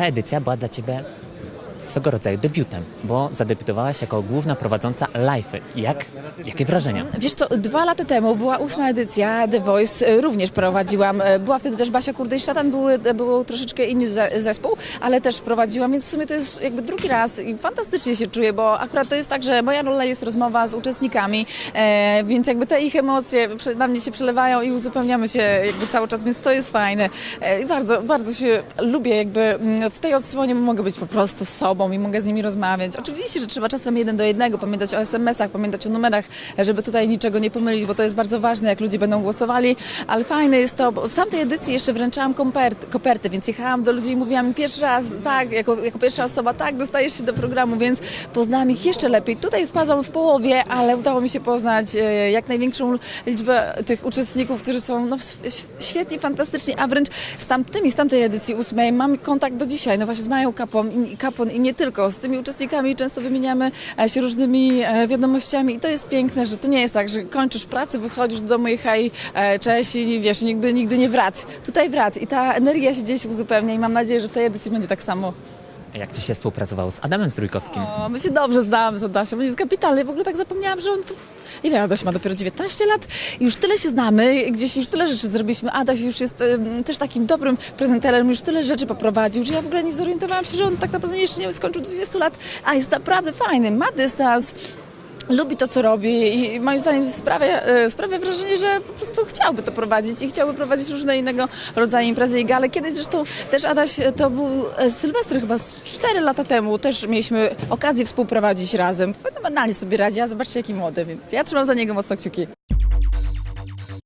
ta edycja była dla Ciebie swego rodzaju debiutem, bo zadebiutowałaś jako główna prowadząca live'y. Jak? Jakie wrażenia? Wiesz co, dwa lata temu była ósma edycja The Voice, e, również prowadziłam. E, Była wtedy też Basia Kurde i Szatan, były, był troszeczkę inny ze- zespół, ale też prowadziłam, więc w sumie to jest jakby drugi raz i fantastycznie się czuję, bo akurat to jest tak, że moja rola jest rozmowa z uczestnikami, e, więc jakby te ich emocje na mnie się przelewają i uzupełniamy się jakby cały czas, więc to jest fajne. E, I bardzo, bardzo się lubię jakby mm, w tej odsłonie mogę być po prostu sobą i mogę z nimi rozmawiać. Oczywiście, że trzeba czasem jeden do jednego pamiętać o SMS-ach, pamiętać o numerach, żeby tutaj niczego nie pomylić, bo to jest bardzo ważne, jak ludzie będą głosowali, ale fajne jest to, bo w tamtej edycji jeszcze wręczałam koperty, koperty więc jechałam do ludzi i mówiłam pierwszy raz, tak, jako, jako pierwsza osoba, tak, dostajesz się do programu, więc poznałam ich jeszcze lepiej. Tutaj wpadłam w połowie, ale udało mi się poznać e, jak największą liczbę tych uczestników, którzy są no, ś- ś- świetni, fantastyczni, a wręcz z tamtymi, z tamtej edycji ósmej mam kontakt do dzisiaj, no właśnie z Mają Kapon i, Kapon i nie tylko, z tymi uczestnikami często wymieniamy e, się różnymi e, wiadomościami i to jest piękne, że to nie jest tak, że kończysz pracę, wychodzisz do domu i hej, e, cześć i wiesz, nigdy, nigdy nie wrac. Tutaj wrac i ta energia się gdzieś uzupełnia i mam nadzieję, że w tej edycji będzie tak samo. Jak Ci się współpracowało z Adamem Zdrójkowskim? O, my się dobrze znałam z Adasią, on jest kapitalny. W ogóle tak zapomniałam, że on. Ile Adaś ma? Dopiero 19 lat? I już tyle się znamy, gdzieś już tyle rzeczy zrobiliśmy. Adaś już jest też takim dobrym prezenterem, już tyle rzeczy poprowadził, że ja w ogóle nie zorientowałam się, że on tak naprawdę jeszcze nie skończył 20 lat, a jest naprawdę fajny, ma dystans. Lubi to, co robi i moim zdaniem sprawia, e, sprawia wrażenie, że po prostu chciałby to prowadzić i chciałby prowadzić różne innego rodzaju imprezy i gale. Kiedyś zresztą też Adaś, to był e, Sylwester chyba z 4 lata temu, też mieliśmy okazję współprowadzić razem. Fenomenalnie sobie radzi, a zobaczcie jaki młody, więc ja trzymam za niego mocno kciuki.